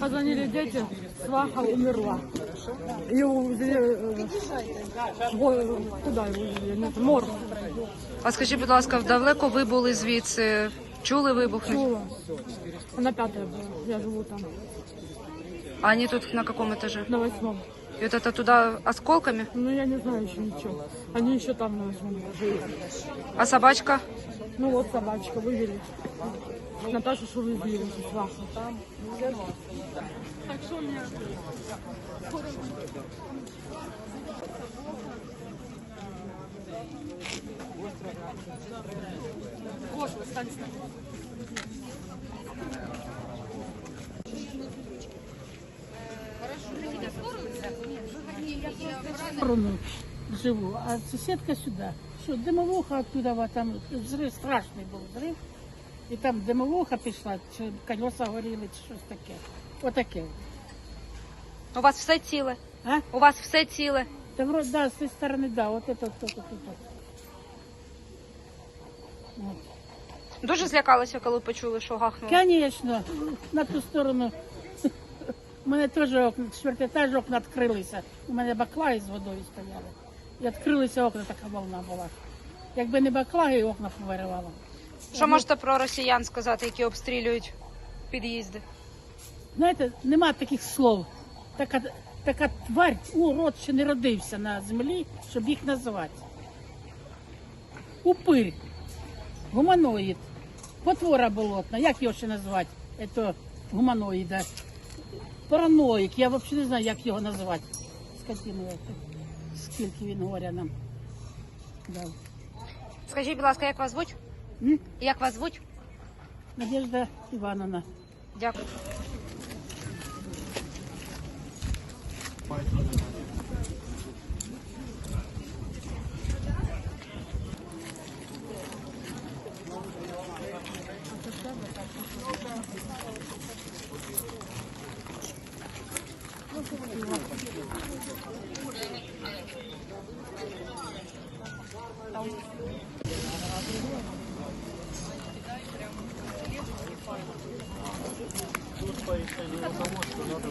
Позвонили дети, сваха умерла. Ее увезли, э, увезли, нет. А скажіть, будь ласка, далеко ви були звідси? Чули вибухи? Чула. Она пятая была, я живу там, А вони тут на якому етажі? на восьмом. І от це туди осколками? Ну, я не знаю еще ничего. Они еще там на восьмом этаже. А собачка? Ну, вот собачка, вывели. Наташу что вот, сваха. Так что у меня... Господи, стань с нами. Сторону живу, а сусідка сюди. Що, димовуха оттуда, вот там взрив, страшний був взрив. І там димовуха пішла, чи колеса горіли, чи щось таке. Отаке. У вас все ціле? А? У вас все ціле? Та вроде, да, з цієї сторони, да, от это, от, от, от, от. Дуже злякалися, коли почули, що гахнуло? Конечно, на ту сторону. У мене теж окна, четвертий етаж окна відкрилися. У мене баклаги з водою стояли. І відкрилися окна, така волна була. Якби не баклаги, окна повиривало. Що можете про росіян сказати, які обстрілюють під'їзди? Знаєте, нема таких слов. Така, така тварь, урод ще не родився на землі, щоб їх називати. Упир, гуманоїд, потвора болотна, як його ще назвати? Це гуманоїда. Параноїк, я взагалі не знаю, як його назвати. Скотину, скільки він горя нам дав. Скажіть, будь ласка, як вас звуть? М? Як вас звуть? Надежда Івановна. Дякую. Тут поехали, потому что надо...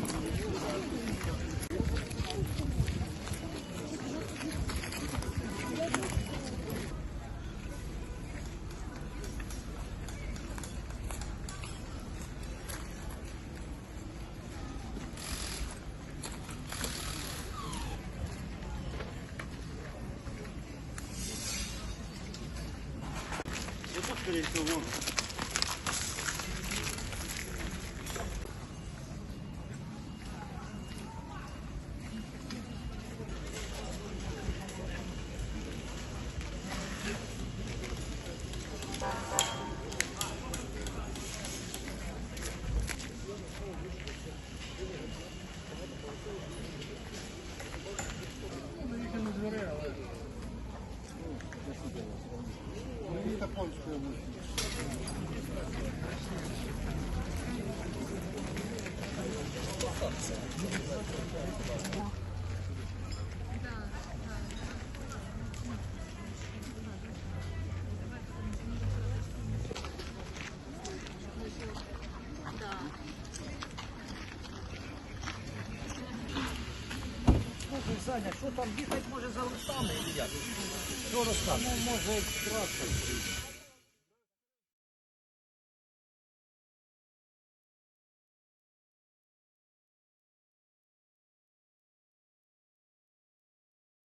것들이 조금 Thank Саня, що там їхати може за листами? Що розказує? Може трактор.